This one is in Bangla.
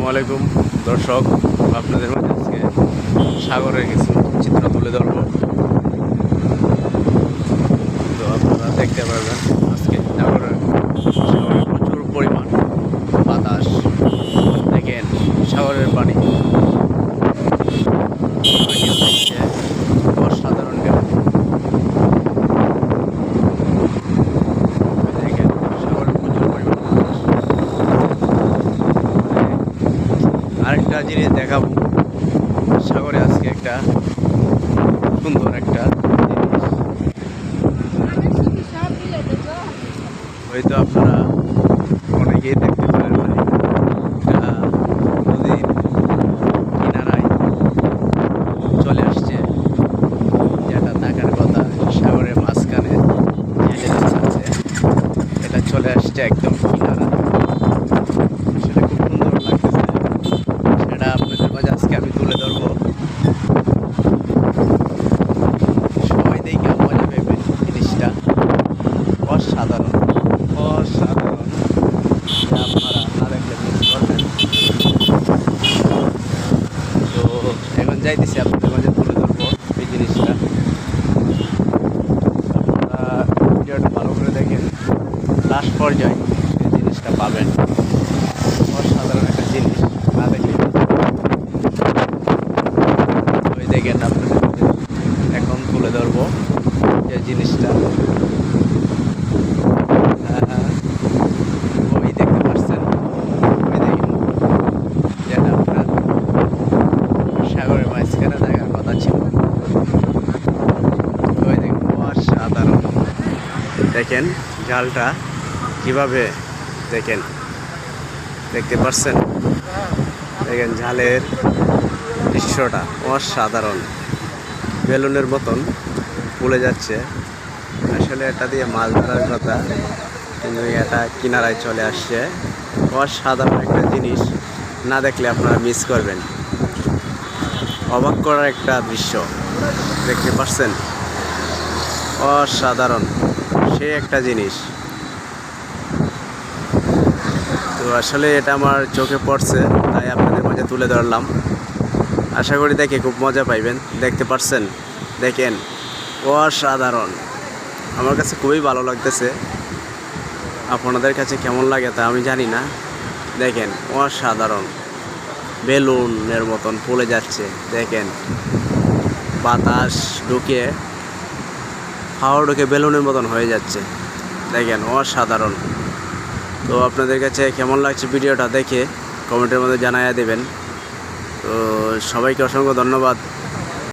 আসসালামু আলাইকুম, দর্শক, আপনাদের মাঝে আজকে সাগরের কিছু চিত্র তুলে ধরব। তো আপনারা দেখতে পারবেন, আজকে সাগরের সাগরের প্রচুর পরিমাণ বাতাস, দেখেন সাগরের পানি পানিও দেখছে অসাধারণ ব্যাপার দেখেন সাগরের প্রচুর পরিমাণ বাতাস আরেকটা জিনিস দেখাবো। সাগরে আজকে একটা সুন্দর একটা হয়তো আপনারা অনেকেই দেখতে পারেন না এটা নদীর কিনারায় চলে আসছে, যেটা থাকার কথা, সাগরের মাঝখানে আছে, এটা চলে আসছে একদম কিনারা সেটা খুব সুন্দর লাগতেছে সেটা আপনাদের মাঝে আজকে আমি তুলে ধরবো সবাই দেখে মজা পেবে জিনিসটা অসাধারণ অসাধারণ যা আপনারা না দেখলে মিস করবেন তো যাইতেছি আপনাদের মাঝে তুলে ধরবো এই জিনিসটা। আপনারা ভিডিওটা ভালো করে দেখেন লাস্ট পর্যায়ে এই জিনিসটা পাবেন। অসাধারণ একটা জিনিস, না দেখলে ওই দেখেন আপনাদের এখন তুলে ধরবো যে জিনিসটা আহ, ওই দেখতে পাচ্ছেন ওই দেখেন যেটা আপনার সাগরের মাঝখানে দেখার কথা ছিল ওই দেখেন অসাধারণ দেখেন জালটা কীভাবে দেখেন। দেখতে পাচ্ছেন দেখেন ঝালের দৃশ্যটা অসাধারণ। বেলুনের মতন ফুলে যাচ্ছে। আসলে এটা দিয়ে মাছ ধরার কথা, কিন্তু এটা কিনারায় চলে আসছে। অসাধারণ একটা জিনিস, না দেখলে আপনারা মিস করবেন। অবাক করার একটা দৃশ্য। দেখতে পাচ্ছেন অসাধারণ। সে একটা জিনিস। তো আসলে এটা আমার চোখে পড়ছে, তাই আপনাদের মাঝে তুলে ধরলাম। আশা করি দেখে খুব মজা পাইবেন, দেখতে পারছেন, দেখেন, অসাধারণ। আমার কাছে খুবই ভালো লাগতেছে। আপনাদের কাছে কেমন লাগে তা আমি জানি না। দেখেন, অসাধারণ। বেলুনের মতন ফুলে যাচ্ছে, দেখেন। বাতাস ঢুকে হাওয়া ঢুকে বেলুনের মতন হয়ে যাচ্ছে। দেখেন, অসাধারণ। তো আপনাদের কাছে কেমন লাগছে ভিডিওটা দেখে কমেন্টের মধ্যে জানাইয়া দেবেন। তো সবাইকে অসংখ্য ধন্যবাদ।